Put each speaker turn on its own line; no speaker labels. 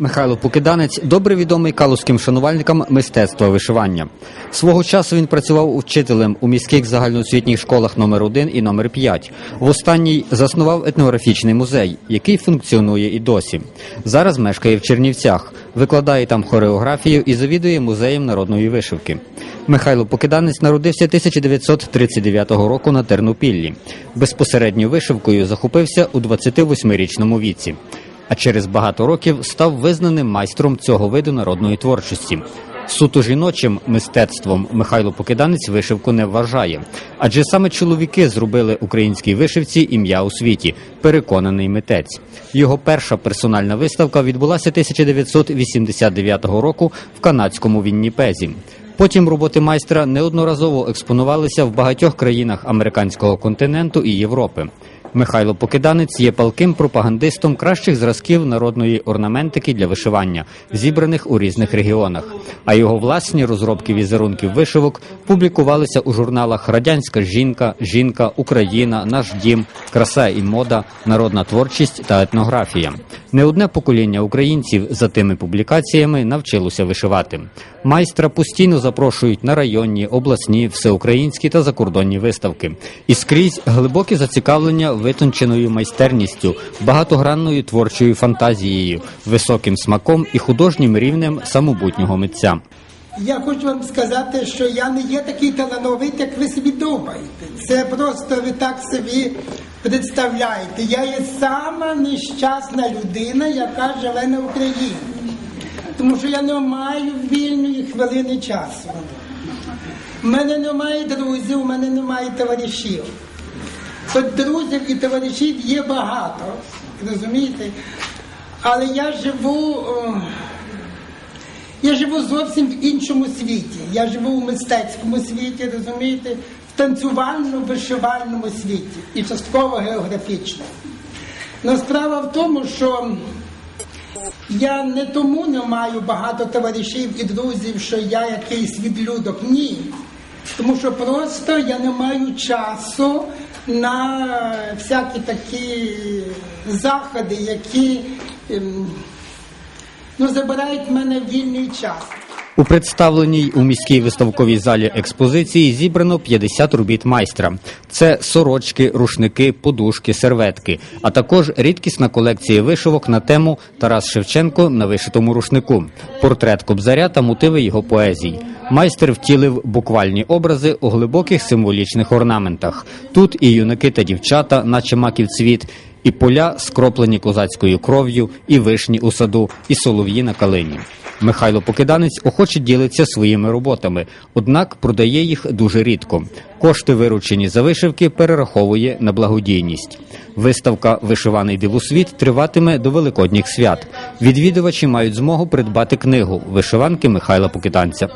Михайло Покиданець добре відомий калузьким шанувальникам мистецтва вишивання. Свого часу він працював вчителем у міських загальноосвітніх школах номер 1 і номер 5 В останній заснував етнографічний музей, який функціонує і досі. Зараз мешкає в Чернівцях, викладає там хореографію і завідує музеєм народної вишивки. Михайло Покиданець народився 1939 року на Тернопіллі. Безпосередньо вишивкою захопився у 28-річному віці а через багато років став визнаним майстром цього виду народної творчості. Суто жіночим мистецтвом Михайло Покиданець вишивку не вважає, адже саме чоловіки зробили українській вишивці ім'я у світі, переконаний митець. Його перша персональна виставка відбулася 1989 року в канадському Вінніпезі. Потім роботи майстра неодноразово експонувалися в багатьох країнах американського континенту і Європи. Михайло Покиданець є палким пропагандистом кращих зразків народної орнаментики для вишивання, зібраних у різних регіонах. А його власні розробки візерунків вишивок публікувалися у журналах Радянська жінка, Жінка, Україна, Наш дім, Краса і мода, Народна творчість та етнографія. Не одне покоління українців за тими публікаціями навчилося вишивати. Майстра постійно запрошують на районні, обласні, всеукраїнські та закордонні виставки. І скрізь глибоке зацікавлення витонченою майстерністю, багатогранною творчою фантазією, високим смаком і художнім рівнем самобутнього митця.
Я хочу вам сказати, що я не є такий талановитий, як ви собі думаєте. Це просто ви так собі представляєте. Я є сама нещасна людина, яка живе на Україні. Тому що я не маю вільної хвилини часу. У мене немає друзів, у мене немає товаришів. От друзів і товаришів є багато, розумієте? Але я живу. я живу зовсім в іншому світі. Я живу у мистецькому світі, розумієте, в танцювально-вишивальному світі і частково географічно. Но справа в тому, що я не тому не маю багато товаришів і друзів, що я якийсь відлюдок. Ні. Тому що просто я не маю часу на всякі такі заходи, які ем, ну, забирають в мене вільний час.
У представленій у міській виставковій залі експозиції зібрано 50 робіт майстра. Це сорочки, рушники, подушки, серветки, а також рідкісна колекція вишивок на тему Тарас Шевченко на вишитому рушнику, портрет Кобзаря та мотиви його поезій. Майстер втілив буквальні образи у глибоких символічних орнаментах. Тут і юнаки та дівчата, наче маків цвіт, і поля, скроплені козацькою кров'ю, і вишні у саду, і солов'ї на калині. Михайло Покиданець охоче ділиться своїми роботами, однак продає їх дуже рідко. Кошти, виручені за вишивки, перераховує на благодійність. Виставка Вишиваний дивосвіт триватиме до великодніх свят. Відвідувачі мають змогу придбати книгу Вишиванки Михайла Покиданця.